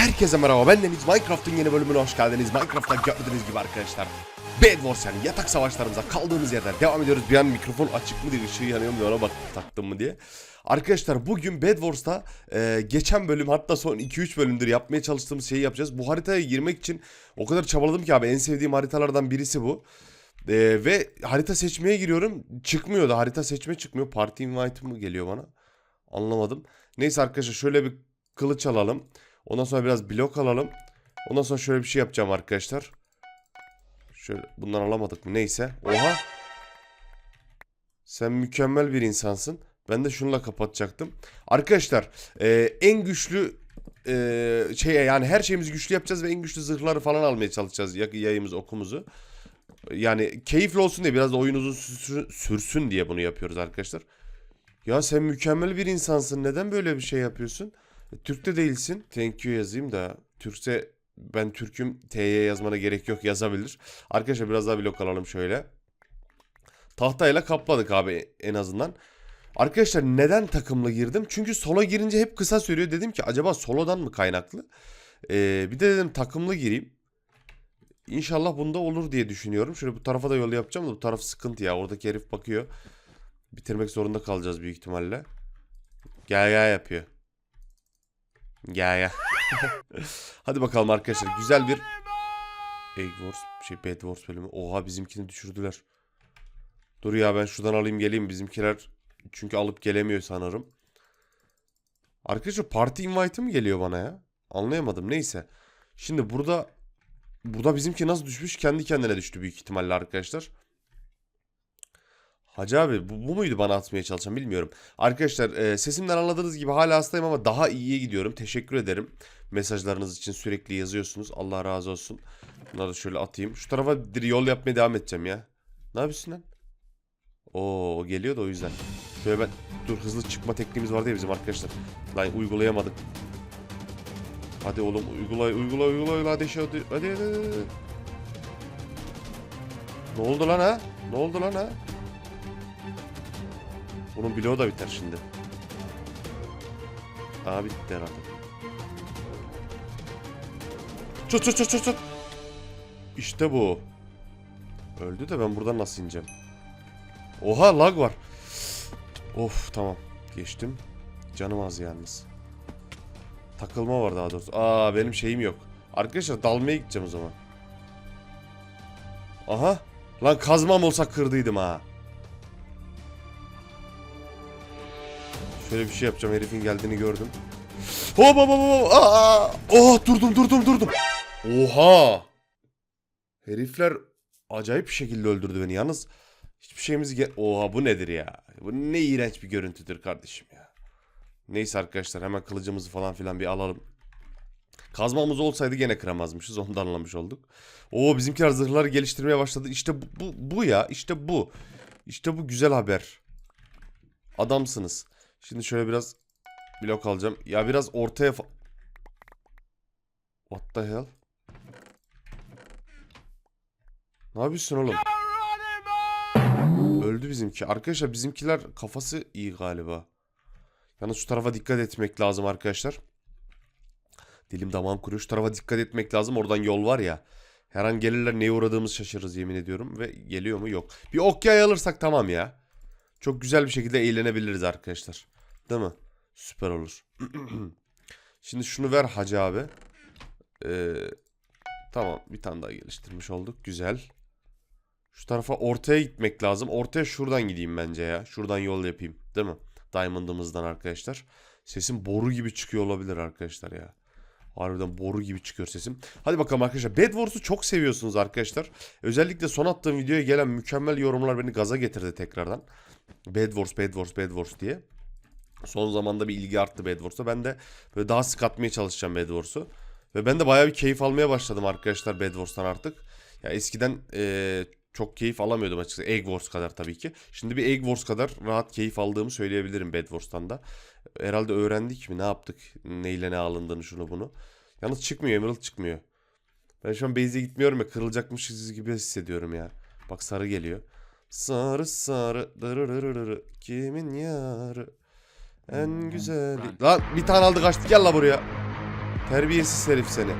Herkese merhaba ben Deniz Minecraft'ın yeni bölümüne hoş geldiniz. Minecraft'ta gördüğünüz gibi arkadaşlar Bed Wars yani yatak savaşlarımıza kaldığımız yerden devam ediyoruz. Bir an mikrofon açık mı diye ışığı yanıyor mu ona bak taktım mı diye. Arkadaşlar bugün Bed Wars'ta e, geçen bölüm hatta son 2-3 bölümdür yapmaya çalıştığımız şeyi yapacağız. Bu haritaya girmek için o kadar çabaladım ki abi en sevdiğim haritalardan birisi bu. E, ve harita seçmeye giriyorum çıkmıyor da harita seçme çıkmıyor. Party invite mı geliyor bana? Anlamadım. Neyse arkadaşlar şöyle bir kılıç alalım. Ondan sonra biraz blok alalım. Ondan sonra şöyle bir şey yapacağım arkadaşlar. Şöyle bundan alamadık mı? Neyse. Oha. Sen mükemmel bir insansın. Ben de şununla kapatacaktım. Arkadaşlar e, en güçlü e, şey yani her şeyimizi güçlü yapacağız ve en güçlü zırhları falan almaya çalışacağız. Ya- Yayımız okumuzu. Yani keyifli olsun diye biraz da oyun uzun sürsün diye bunu yapıyoruz arkadaşlar. Ya sen mükemmel bir insansın. Neden böyle bir şey yapıyorsun? E, Türk de değilsin. Thank you yazayım da. Türkse ben Türk'üm. T'ye yazmana gerek yok yazabilir. Arkadaşlar biraz daha blok alalım şöyle. Tahtayla kapladık abi en azından. Arkadaşlar neden takımla girdim? Çünkü sola girince hep kısa sürüyor. Dedim ki acaba solodan mı kaynaklı? Ee, bir de dedim takımlı gireyim. İnşallah bunda olur diye düşünüyorum. Şöyle bu tarafa da yol yapacağım da bu taraf sıkıntı ya. Oradaki herif bakıyor. Bitirmek zorunda kalacağız büyük ihtimalle. Gel gel yapıyor. Gel gel. Hadi bakalım arkadaşlar. Güzel bir Egg Wars, şey Bed Wars bölümü. Oha bizimkini düşürdüler. Dur ya ben şuradan alayım geleyim. Bizimkiler çünkü alıp gelemiyor sanırım. Arkadaşlar party invite'ı mı geliyor bana ya? Anlayamadım. Neyse. Şimdi burada burada bizimki nasıl düşmüş? Kendi kendine düştü büyük ihtimalle arkadaşlar. Hacı abi bu, bu muydu bana atmaya çalışan bilmiyorum. Arkadaşlar e, sesimden anladığınız gibi hala hastayım ama daha iyiye gidiyorum. Teşekkür ederim. Mesajlarınız için sürekli yazıyorsunuz. Allah razı olsun. Bunları da şöyle atayım. Şu tarafa yol yapmaya devam edeceğim ya. Ne yapıyorsun lan? Oo o geliyor da o yüzden. Şöyle ben dur hızlı çıkma tekniğimiz vardı ya bizim arkadaşlar. Lan uygulayamadık. Hadi oğlum uygula uygula uygula hadi hadi hadi. hadi. Ne oldu lan ha? Ne oldu lan ha? Bunun bloğu da biter şimdi. Aa bitti herhalde. Çut çut çut çut çut. İşte bu. Öldü de ben buradan nasıl ineceğim? Oha lag var. Of tamam. Geçtim. Canım az yalnız. Takılma var daha doğrusu. Aa benim şeyim yok. Arkadaşlar dalmaya gideceğim o zaman. Aha. Lan kazmam olsa kırdıydım ha. Şöyle bir şey yapacağım. Herifin geldiğini gördüm. Hop hop hop. Aa! Oh durdum durdum durdum. Oha. Herifler acayip bir şekilde öldürdü beni. Yalnız hiçbir şeyimiz gel... Oha bu nedir ya? Bu ne iğrenç bir görüntüdür kardeşim ya. Neyse arkadaşlar hemen kılıcımızı falan filan bir alalım. Kazmamız olsaydı gene kıramazmışız. Onu da anlamış olduk. Oo bizimkiler zırhları geliştirmeye başladı. İşte bu, bu, bu ya. İşte bu. İşte bu güzel haber. Adamsınız. Şimdi şöyle biraz blok alacağım. Ya biraz ortaya What the hell? Ne yapıyorsun oğlum? Öldü bizimki. Arkadaşlar bizimkiler kafası iyi galiba. Yalnız şu tarafa dikkat etmek lazım arkadaşlar. Dilim damağım kuruyor. Şu tarafa dikkat etmek lazım. Oradan yol var ya. Her an gelirler neye uğradığımız şaşırırız yemin ediyorum. Ve geliyor mu? Yok. Bir ok yay alırsak tamam ya. Çok güzel bir şekilde eğlenebiliriz arkadaşlar. Değil mi? Süper olur. Şimdi şunu ver hacı abi. Ee, tamam bir tane daha geliştirmiş olduk. Güzel. Şu tarafa ortaya gitmek lazım. Ortaya şuradan gideyim bence ya. Şuradan yol yapayım. Değil mi? Diamond'ımızdan arkadaşlar. Sesim boru gibi çıkıyor olabilir arkadaşlar ya. Harbiden boru gibi çıkıyor sesim. Hadi bakalım arkadaşlar. Bed Wars'u çok seviyorsunuz arkadaşlar. Özellikle son attığım videoya gelen mükemmel yorumlar beni gaza getirdi tekrardan. Bed Wars, Bed Wars, Bed Wars diye. Son zamanda bir ilgi arttı Bed Wars'a. Ben de böyle daha sık atmaya çalışacağım Bed Wars'u. Ve ben de bayağı bir keyif almaya başladım arkadaşlar Bed Wars'tan artık. Ya eskiden eee, çok keyif alamıyordum açıkçası. Egg Wars kadar tabii ki. Şimdi bir Egg Wars kadar rahat keyif aldığımı söyleyebilirim Bed Wars'tan da. Herhalde öğrendik mi ne yaptık neyle ne alındığını şunu bunu. Yalnız çıkmıyor Emerald çıkmıyor. Ben şu an base'e gitmiyorum ya kırılacakmışız gibi hissediyorum ya. Bak sarı geliyor. Sarı sarı dırırırırı kimin yarı en güzeli. Lan bir tane aldı kaçtı gel la buraya. Terbiyesiz herif seni.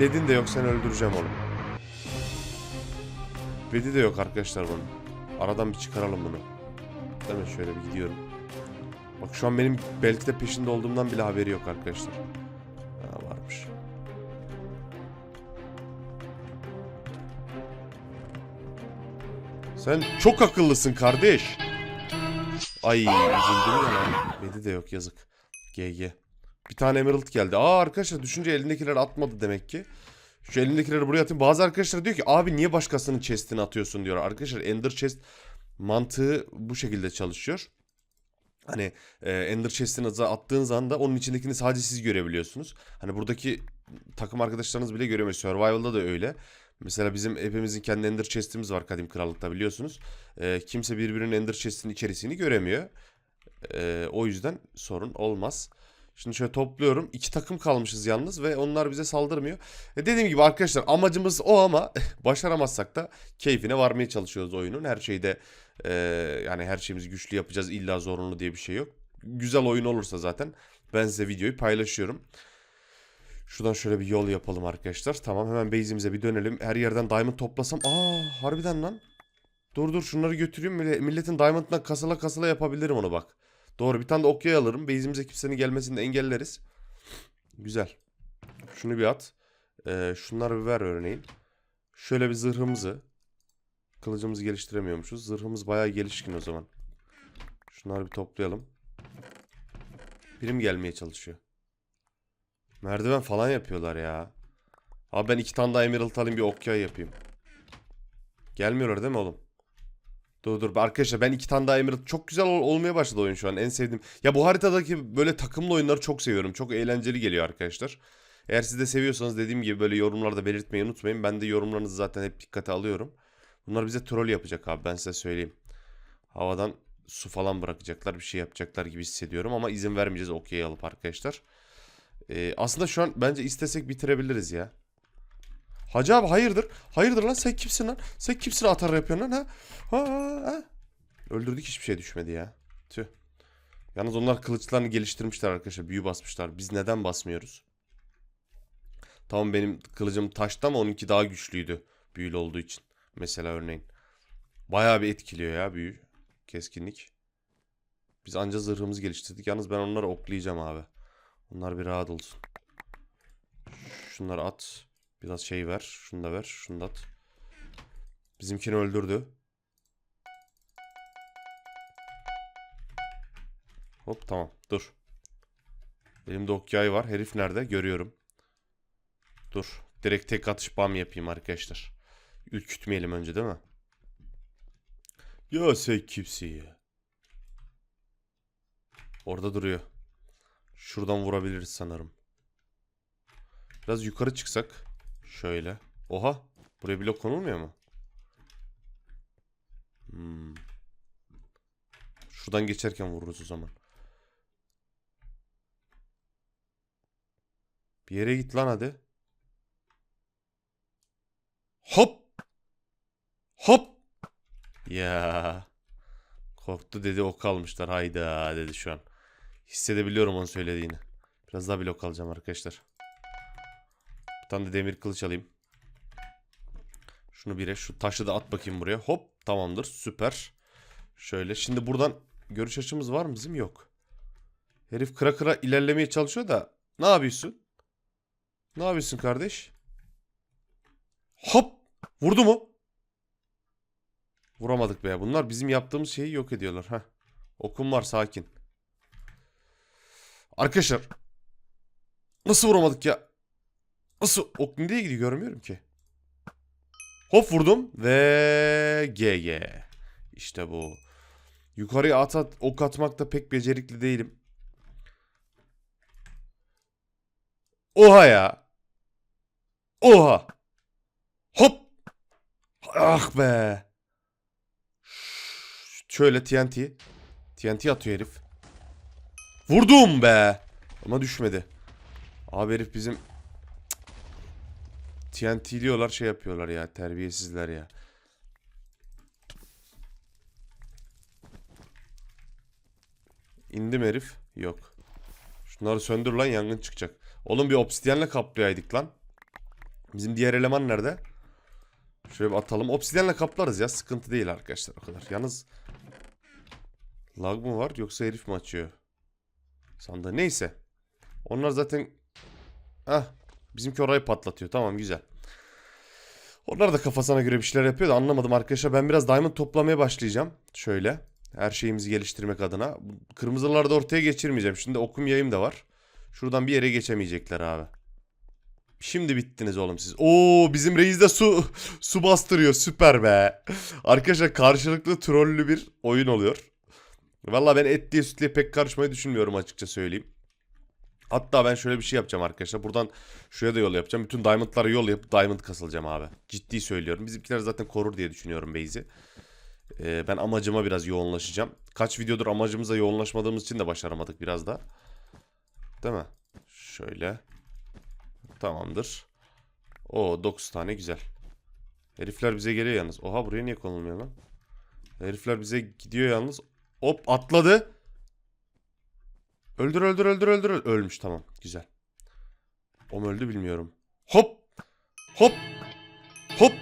Bedin de yok sen öldüreceğim onu. Bedi de yok arkadaşlar bunun. Aradan bir çıkaralım bunu. Hemen şöyle bir gidiyorum. Bak şu an benim belki de peşinde olduğumdan bile haberi yok arkadaşlar. Sen çok akıllısın kardeş. Ay üzüldüm ya lan. Bedi de yok yazık. GG. Bir tane emerald geldi. Aa arkadaşlar düşünce elindekileri atmadı demek ki. Şu elindekileri buraya atayım. Bazı arkadaşlar diyor ki abi niye başkasının chest'ini atıyorsun diyor. Arkadaşlar ender chest mantığı bu şekilde çalışıyor. Hani e, ender chest'ini attığın zaman da onun içindekini sadece siz görebiliyorsunuz. Hani buradaki takım arkadaşlarınız bile göremiyor. Survival'da da öyle. Mesela bizim hepimizin kendi Ender Chest'imiz var Kadim Krallık'ta biliyorsunuz. Ee, kimse birbirinin Ender Chest'in içerisini göremiyor. Ee, o yüzden sorun olmaz. Şimdi şöyle topluyorum. İki takım kalmışız yalnız ve onlar bize saldırmıyor. E dediğim gibi arkadaşlar amacımız o ama başaramazsak da keyfine varmaya çalışıyoruz oyunun. Her şeyde e, yani her şeyimizi güçlü yapacağız illa zorunlu diye bir şey yok. Güzel oyun olursa zaten ben size videoyu paylaşıyorum. Şuradan şöyle bir yol yapalım arkadaşlar. Tamam hemen base'imize bir dönelim. Her yerden diamond toplasam. Aa harbiden lan. Dur dur şunları götüreyim. Mille- Milletin diamond'dan kasala kasala yapabilirim onu bak. Doğru bir tane de okyay alırım. Base'imize kimsenin gelmesini engelleriz. Güzel. Şunu bir at. Ee, şunları bir ver örneğin. Şöyle bir zırhımızı. Kılıcımızı geliştiremiyormuşuz. Zırhımız bayağı gelişkin o zaman. Şunları bir toplayalım. Birim gelmeye çalışıyor. Merdiven falan yapıyorlar ya. Abi ben iki tane daha emerald alayım bir okyay yapayım. Gelmiyorlar değil mi oğlum? Dur dur arkadaşlar ben iki tane daha emerald çok güzel ol- olmaya başladı oyun şu an en sevdiğim. Ya bu haritadaki böyle takımlı oyunları çok seviyorum. Çok eğlenceli geliyor arkadaşlar. Eğer siz de seviyorsanız dediğim gibi böyle yorumlarda belirtmeyi unutmayın. Ben de yorumlarınızı zaten hep dikkate alıyorum. Bunlar bize troll yapacak abi ben size söyleyeyim. Havadan su falan bırakacaklar bir şey yapacaklar gibi hissediyorum ama izin vermeyeceğiz okey alıp arkadaşlar. Ee, aslında şu an bence istesek bitirebiliriz ya. Hacı abi hayırdır? Hayırdır lan sen kimsin lan? Sen kimsin atar yapıyorsun lan ha? Ha, ha. Öldürdük hiçbir şey düşmedi ya. Tüh. Yalnız onlar kılıçlarını geliştirmişler arkadaşlar. Büyü basmışlar. Biz neden basmıyoruz? Tamam benim kılıcım taştı ama onunki daha güçlüydü. Büyülü olduğu için. Mesela örneğin. Bayağı bir etkiliyor ya büyü. Keskinlik. Biz anca zırhımızı geliştirdik. Yalnız ben onları oklayacağım abi. Onlar bir rahat olsun. Şunları at. Biraz şey ver. Şunu da ver. Şunu da at. Bizimkini öldürdü. Hop tamam. Dur. Elimde okyay var. Herif nerede? Görüyorum. Dur. Direkt tek atış bam yapayım arkadaşlar. Ürkütmeyelim önce değil mi? Ya sen kimsin ya? Orada duruyor. Şuradan vurabiliriz sanırım. Biraz yukarı çıksak. Şöyle. Oha. Buraya blok konulmuyor mu? Hmm. Şuradan geçerken vururuz o zaman. Bir yere git lan hadi. Hop. Hop. Ya. Korktu dedi ok almışlar. Hayda dedi şu an. Hissedebiliyorum onu söylediğini. Biraz daha blok alacağım arkadaşlar. Bir tane de demir kılıç alayım. Şunu bire. Şu taşı da at bakayım buraya. Hop tamamdır. Süper. Şöyle. Şimdi buradan görüş açımız var mı bizim? Yok. Herif kıra kıra ilerlemeye çalışıyor da. Ne yapıyorsun? Ne yapıyorsun kardeş? Hop. Vurdu mu? Vuramadık be. Bunlar bizim yaptığımız şeyi yok ediyorlar. Heh. Okum var sakin. Arkadaşlar. Nasıl vuramadık ya? Nasıl? Ok nereye gidiyor görmüyorum ki. Hop vurdum ve GG. İşte bu. Yukarıya at, at ok atmakta pek becerikli değilim. Oha ya. Oha. Hop. Ah be. Şöyle TNT. TNT atıyor herif. Vurdum be. Ama düşmedi. Abi herif bizim TNT'liyorlar şey yapıyorlar ya. Terbiyesizler ya. İndim herif. Yok. Şunları söndür lan yangın çıkacak. Oğlum bir obsidyenle kaplayaydık lan. Bizim diğer eleman nerede? Şöyle bir atalım. Obsidyenle kaplarız ya. Sıkıntı değil arkadaşlar o kadar. Yalnız lag mı var yoksa herif mi açıyor? Sandığı. Neyse. Onlar zaten Hah. Bizimki orayı patlatıyor. Tamam güzel. Onlar da kafasına göre bir şeyler yapıyor da anlamadım arkadaşlar. Ben biraz diamond toplamaya başlayacağım. Şöyle. Her şeyimizi geliştirmek adına. Kırmızıları da ortaya geçirmeyeceğim. Şimdi okum yayım da var. Şuradan bir yere geçemeyecekler abi. Şimdi bittiniz oğlum siz. Oo bizim reis de su su bastırıyor. Süper be. Arkadaşlar karşılıklı trollü bir oyun oluyor. Valla ben etliye sütlüye pek karışmayı düşünmüyorum açıkça söyleyeyim. Hatta ben şöyle bir şey yapacağım arkadaşlar. Buradan şuraya da yol yapacağım. Bütün diamondlara yol yapıp diamond kasılacağım abi. Ciddi söylüyorum. Bizimkiler zaten korur diye düşünüyorum base'i. Ee, ben amacıma biraz yoğunlaşacağım. Kaç videodur amacımıza yoğunlaşmadığımız için de başaramadık biraz da. Değil mi? Şöyle. Tamamdır. O 9 tane güzel. Herifler bize geliyor yalnız. Oha buraya niye konulmuyor lan? Herifler bize gidiyor yalnız. Hop atladı. Öldür öldür öldür öldür. Ölmüş tamam güzel. O mu öldü bilmiyorum. Hop. Hop. Hop.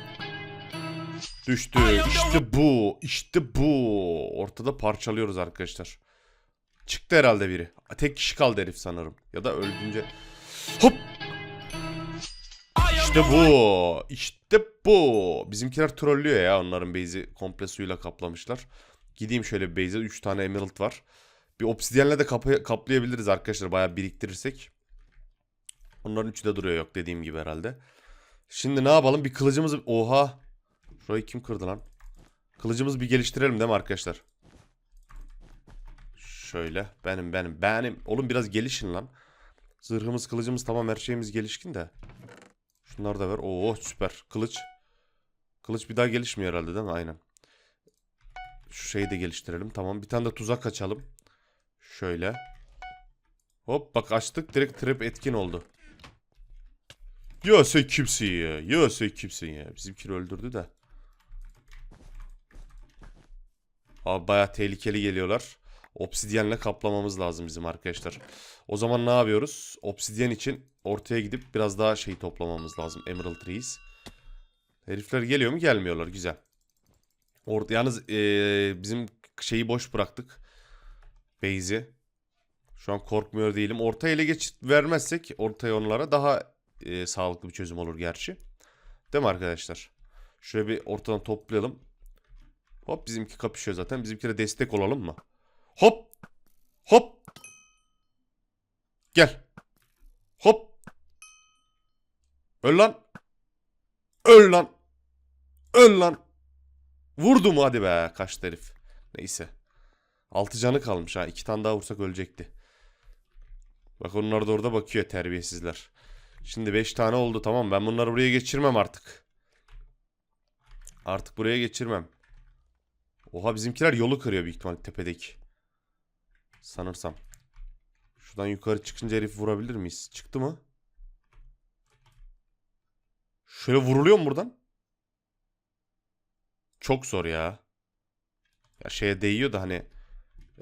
Düştü. İşte bu. İşte bu. Ortada parçalıyoruz arkadaşlar. Çıktı herhalde biri. Tek kişi kaldı herif sanırım. Ya da öldüğünce. Hop. İşte bu. İşte bu. Bizimkiler trollüyor ya. Onların base'i komple suyla kaplamışlar. Gideyim şöyle base'e. 3 tane emerald var. Bir obsidyenle de kapı- kaplayabiliriz arkadaşlar. Bayağı biriktirirsek. Onların üçü de duruyor yok dediğim gibi herhalde. Şimdi ne yapalım? Bir kılıcımızı... Oha. Şurayı kim kırdı lan? Kılıcımızı bir geliştirelim değil mi arkadaşlar? Şöyle. Benim benim benim. Oğlum biraz gelişin lan. Zırhımız kılıcımız tamam her şeyimiz gelişkin de. Şunları da ver. Oo süper. Kılıç. Kılıç bir daha gelişmiyor herhalde değil mi? Aynen. Şu şeyi de geliştirelim. Tamam. Bir tane de tuzak açalım. Şöyle. Hop bak açtık. Direkt trap etkin oldu. Ya sen kimsin ya? Ya sen kimsin ya? Bizimkini öldürdü de. Abi baya tehlikeli geliyorlar. Obsidyenle kaplamamız lazım bizim arkadaşlar. O zaman ne yapıyoruz? Obsidyen için ortaya gidip biraz daha şey toplamamız lazım. Emerald Trees. Herifler geliyor mu? Gelmiyorlar. Güzel. Orada yalnız eee, bizim şeyi boş bıraktık. Base'i. Şu an korkmuyor değilim. Orta ele geç vermezsek ortaya onlara daha eee, sağlıklı bir çözüm olur gerçi. Değil mi arkadaşlar? Şöyle bir ortadan toplayalım. Hop bizimki kapışıyor zaten. Bizimkine destek olalım mı? Hop. Hop. Gel. Hop. Öl lan. Öl lan. Öl lan. Vurdu mu hadi be. Kaçtı herif. Neyse. Altı canı kalmış ha. İki tane daha vursak ölecekti. Bak onlar da orada bakıyor terbiyesizler. Şimdi beş tane oldu tamam. Ben bunları buraya geçirmem artık. Artık buraya geçirmem. Oha bizimkiler yolu kırıyor büyük ihtimal tepedeki. Sanırsam. Şuradan yukarı çıkınca herif vurabilir miyiz? Çıktı mı? Şöyle vuruluyor mu buradan? Çok zor ya. Ya şeye değiyor da hani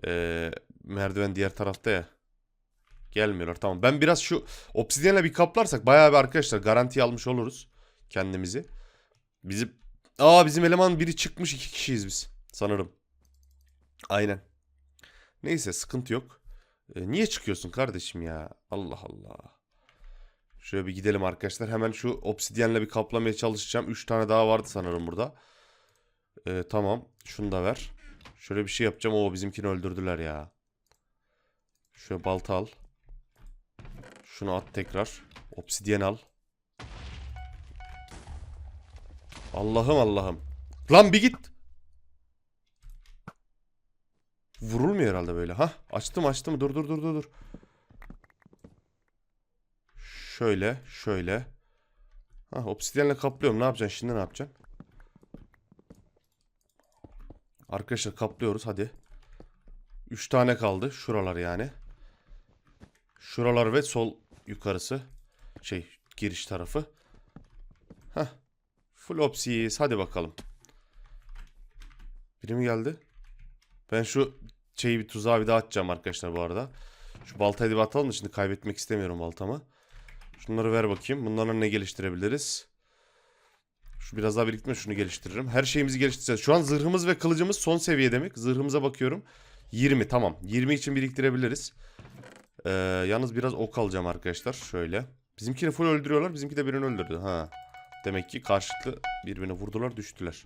eee, merdiven diğer tarafta ya. Gelmiyorlar tamam. Ben biraz şu obsidyenle bir kaplarsak bayağı bir arkadaşlar garanti almış oluruz kendimizi. Bizim Aa bizim eleman biri çıkmış iki kişiyiz biz sanırım. Aynen. Neyse sıkıntı yok. E, niye çıkıyorsun kardeşim ya? Allah Allah. Şöyle bir gidelim arkadaşlar. Hemen şu obsidyenle bir kaplamaya çalışacağım. 3 tane daha vardı sanırım burada. E, tamam. Şunu da ver. Şöyle bir şey yapacağım. Oo bizimkini öldürdüler ya. Şöyle balta al. Şunu at tekrar. Obsidyen al. Allah'ım Allah'ım. Lan bir git. Vurulmuyor herhalde böyle. Ha açtım açtım. Dur dur dur dur dur. Şöyle şöyle. Ha obsidyenle kaplıyorum. Ne yapacaksın şimdi ne yapacaksın? Arkadaşlar kaplıyoruz hadi. 3 tane kaldı. Şuralar yani. Şuralar ve sol yukarısı. Şey giriş tarafı. Heh. Full opsiyiz. Hadi bakalım. Biri mi geldi? Ben şu şeyi bir tuzağa bir daha atacağım arkadaşlar bu arada. Şu baltayı da bir atalım da şimdi kaybetmek istemiyorum baltamı. Şunları ver bakayım. Bunlarla ne geliştirebiliriz? Şu biraz daha biriktirme şunu geliştiririm. Her şeyimizi geliştireceğiz. Şu an zırhımız ve kılıcımız son seviye demek. Zırhımıza bakıyorum. 20 tamam. 20 için biriktirebiliriz. Ee, yalnız biraz ok alacağım arkadaşlar. Şöyle. Bizimkini full öldürüyorlar. Bizimki de birini öldürdü. Ha. Demek ki karşılıklı birbirine vurdular düştüler.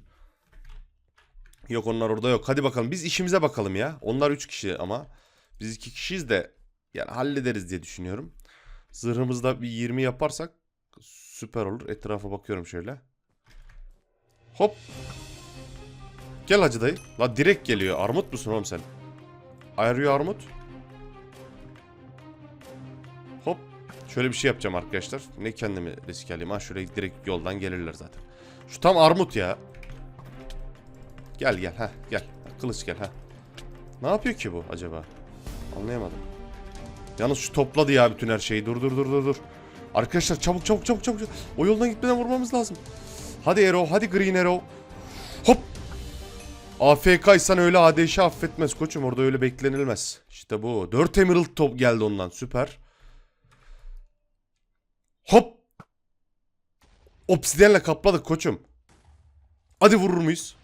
Yok onlar orada yok. Hadi bakalım biz işimize bakalım ya. Onlar 3 kişi ama. Biz 2 kişiyiz de yani hallederiz diye düşünüyorum. Zırhımızda bir 20 yaparsak süper olur. Etrafa bakıyorum şöyle. Hop. Gel hacı dayı. La direkt geliyor. Armut musun oğlum sen? Are you armut? Hop. Şöyle bir şey yapacağım arkadaşlar. Ne kendimi risk alayım. Ha şuraya direkt yoldan gelirler zaten. Şu tam armut ya. Gel gel ha gel. Kılıç gel ha. Ne yapıyor ki bu acaba? Anlayamadım. Yalnız şu topladı ya bütün her şeyi. Dur dur dur dur dur. Arkadaşlar çabuk çabuk çabuk çabuk. O yoldan gitmeden vurmamız lazım. Hadi Arrow, hadi Green Arrow. Hop. AFK'ysan öyle ADŞ affetmez koçum. Orada öyle beklenilmez. İşte bu. 4 Emerald top geldi ondan. Süper. Hop. Obsidiyenle kapladık koçum. Hadi vurur muyuz?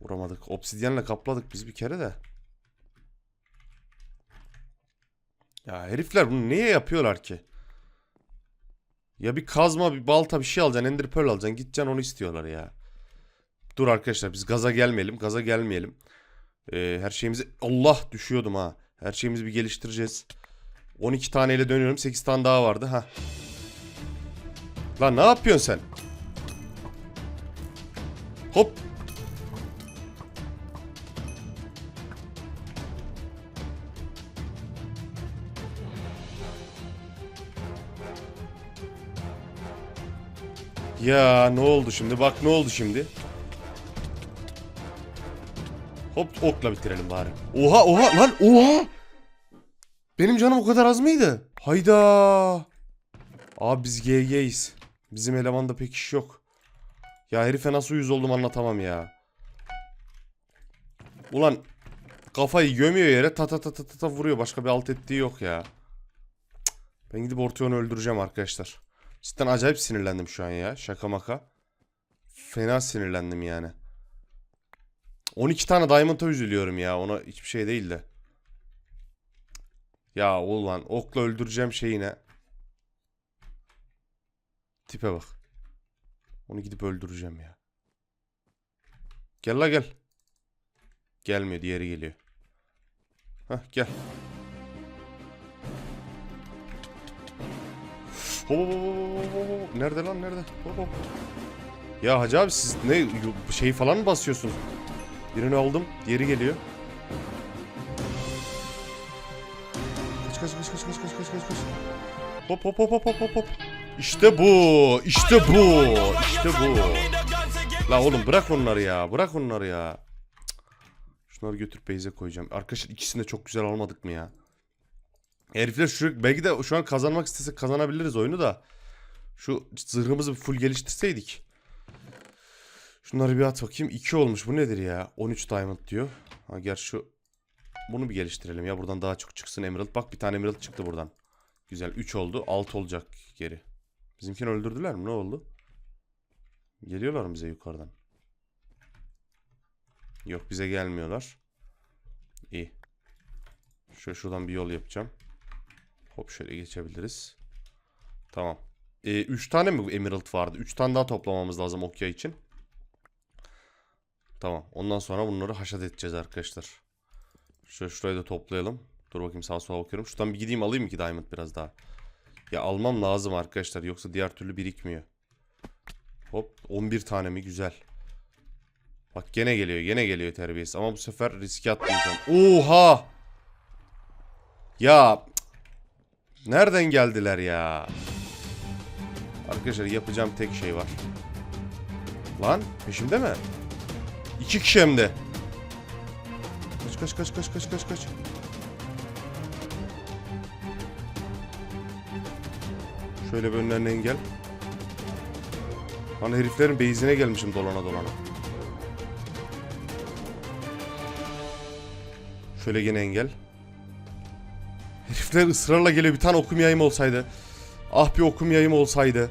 Vuramadık. Obsidiyenle kapladık biz bir kere de. Ya herifler bunu niye yapıyorlar ki? Ya bir kazma, bir balta bir şey alacaksın, ender pearl alacaksın, gideceksin onu istiyorlar ya. Dur arkadaşlar biz gaza gelmeyelim, gaza gelmeyelim. Ee, her şeyimizi... Allah düşüyordum ha. Her şeyimizi bir geliştireceğiz. 12 taneyle dönüyorum, 8 tane daha vardı ha. Lan ne yapıyorsun sen? Hop. Ya ne oldu şimdi? Bak ne oldu şimdi? Hop okla bitirelim bari. Oha oha lan oha! Benim canım o kadar az mıydı? Hayda! Abi biz GG'yiz. Bizim elemanda pek iş yok. Ya herife nasıl yüz oldum anlatamam ya. Ulan kafayı gömüyor yere ta ta ta ta ta, vuruyor. Başka bir alt ettiği yok ya. Ben gidip Orteon'u öldüreceğim arkadaşlar. Cidden acayip sinirlendim şu an ya. Şaka maka. Fena sinirlendim yani. 12 tane Diamond'a üzülüyorum ya. Ona hiçbir şey değil de. Ya ulan okla öldüreceğim şeyine. Tipe bak. Onu gidip öldüreceğim ya. Gel la gel. Gelmiyor diğeri geliyor. Hah gel. Hop hop hop hop. Nerede lan nerede? Hop hop. Ya hacı abi siz ne şey falan mı basıyorsunuz? Birini aldım. Diğeri geliyor. Kaç kaç kaç kaç kaç kaç kaç kaç kaç. Hop hop hop hop hop hop. İşte bu. İşte bu. İşte bu. La oğlum bırak onları ya. Bırak onları ya. Şunları götürüp base'e koyacağım. Arkadaşlar ikisini de çok güzel almadık mı ya? Herifler şu belki de şu an kazanmak istesek kazanabiliriz oyunu da. Şu zırhımızı full geliştirseydik. Şunları bir at bakayım. 2 olmuş. Bu nedir ya? 13 diamond diyor. Ha gerçi şu bunu bir geliştirelim ya. Buradan daha çok çıksın emerald. Bak bir tane emerald çıktı buradan. Güzel. 3 oldu. 6 olacak geri. Bizimkini öldürdüler mi? Ne oldu? Geliyorlar mı bize yukarıdan? Yok bize gelmiyorlar. İyi. Şöyle şuradan bir yol yapacağım. Hop şöyle geçebiliriz. Tamam. 3 ee, tane mi emerald vardı? 3 tane daha toplamamız lazım okya için. Tamam. Ondan sonra bunları haşat edeceğiz arkadaşlar. Şöyle şurayı da toplayalım. Dur bakayım sağa sola bakıyorum. Şuradan bir gideyim alayım ki diamond biraz daha. Ya almam lazım arkadaşlar. Yoksa diğer türlü birikmiyor. Hop 11 tane mi? Güzel. Bak gene geliyor. Gene geliyor terbiyesiz. Ama bu sefer riske atmayacağım. Oha! Ya nereden geldiler ya? Arkadaşlar yapacağım tek şey var. Lan peşimde mi? İki kişi hem de. Kaç kaç kaç kaç kaç kaç kaç. Şöyle bir önlerine engel. Lan heriflerin base'ine gelmişim dolana dolana. Şöyle gene engel. Herifler ısrarla geliyor. Bir tane okum yayım olsaydı. Ah bir okum yayım olsaydı.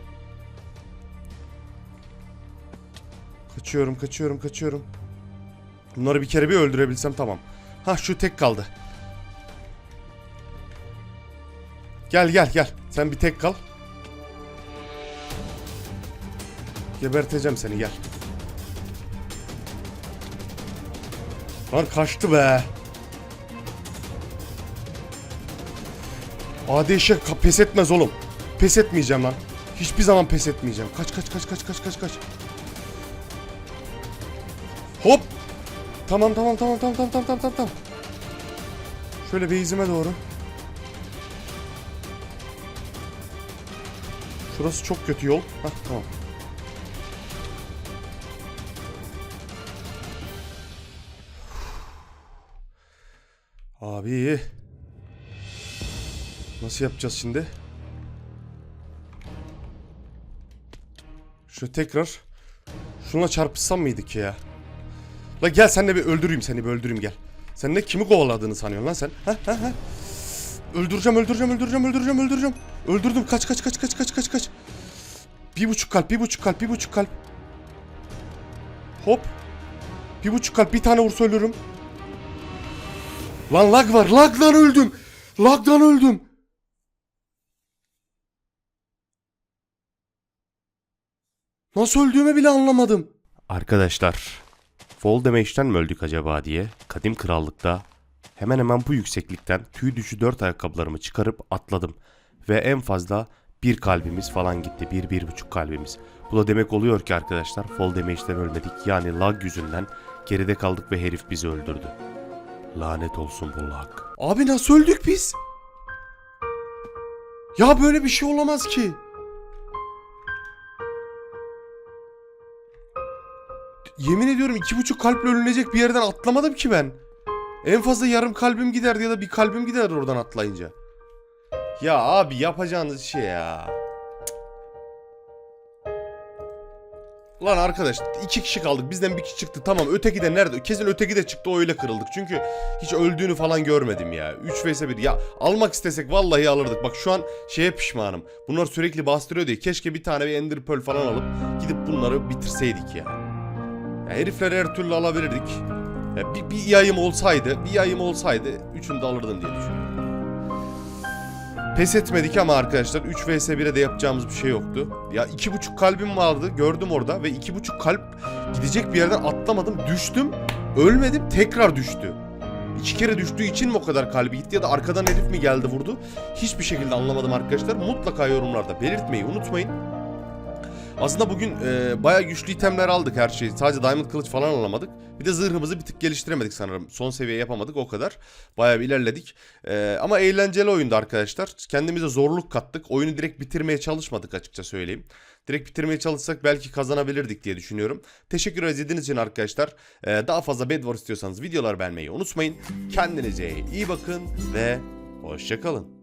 Kaçıyorum, kaçıyorum, kaçıyorum. Bunları bir kere bir öldürebilsem tamam. Ha şu tek kaldı. Gel gel gel. Sen bir tek kal. Geberteceğim seni gel. Lan kaçtı be. Ka- pes etmez oğlum. Pes etmeyeceğim lan. Hiçbir zaman pes etmeyeceğim. Kaç kaç kaç kaç kaç kaç kaç. Hop. Tamam tamam tamam tamam tamam tamam tamam tamam. Şöyle beyzime doğru. Şurası çok kötü yol. Hah tamam. Abi. Nasıl yapacağız şimdi? Şöyle tekrar. Şuna çarpışsam mıydık ya? La gel senle bir öldüreyim seni bir öldüreyim gel. Sen ne kimi kovaladığını sanıyorsun lan sen? Ha ha ha. Öldüreceğim öldüreceğim öldüreceğim öldüreceğim öldüreceğim. Öldürdüm kaç kaç kaç kaç kaç kaç kaç. Bir buçuk kalp bir buçuk kalp bir buçuk kalp. Hop. Bir buçuk kalp bir tane vursa ölürüm. Lan lag var lagdan öldüm. Lagdan öldüm. Nasıl öldüğümü bile anlamadım. Arkadaşlar, Fall Damage'den mi öldük acaba diye Kadim Krallık'ta hemen hemen bu yükseklikten tüy düşü 4 ayakkabılarımı çıkarıp atladım. Ve en fazla bir kalbimiz falan gitti. Bir, bir buçuk kalbimiz. Bu da demek oluyor ki arkadaşlar Fall Damage'den ölmedik. Yani lag yüzünden geride kaldık ve herif bizi öldürdü. Lanet olsun bu lag. Abi nasıl öldük biz? Ya böyle bir şey olamaz ki. Yemin ediyorum iki buçuk kalple ölünecek bir yerden atlamadım ki ben. En fazla yarım kalbim giderdi ya da bir kalbim gider oradan atlayınca. Ya abi yapacağınız şey ya. Lan arkadaş iki kişi kaldık. Bizden bir kişi çıktı. Tamam öteki de nerede? Kesin öteki de çıktı. O öyle kırıldık. Çünkü hiç öldüğünü falan görmedim ya. 3 vs 1 ya almak istesek vallahi alırdık. Bak şu an şeye pişmanım. Bunlar sürekli bastırıyor diye. Keşke bir tane bir ender pearl falan alıp gidip bunları bitirseydik ya, ya herifleri her türlü alabilirdik ya bir, bir yayım olsaydı bir yayım olsaydı üçünü de alırdım diye düşünüyorum Pes etmedik ama arkadaşlar 3 vs 1'e de yapacağımız bir şey yoktu. Ya iki buçuk kalbim vardı gördüm orada ve iki buçuk kalp gidecek bir yerden atlamadım düştüm ölmedim tekrar düştü. İki kere düştüğü için mi o kadar kalbi gitti ya da arkadan herif mi geldi vurdu? Hiçbir şekilde anlamadım arkadaşlar. Mutlaka yorumlarda belirtmeyi unutmayın. Aslında bugün e, bayağı güçlü itemler aldık her şeyi. Sadece diamond kılıç falan alamadık. Bir de zırhımızı bir tık geliştiremedik sanırım. Son seviye yapamadık o kadar. Bayağı bir ilerledik. E, ama eğlenceli oyundu arkadaşlar. Kendimize zorluk kattık. Oyunu direkt bitirmeye çalışmadık açıkça söyleyeyim. Direkt bitirmeye çalışsak belki kazanabilirdik diye düşünüyorum. Teşekkür izlediğiniz için arkadaşlar. E, daha fazla Bed Wars istiyorsanız videolar beğenmeyi unutmayın. Kendinize iyi bakın ve hoşçakalın.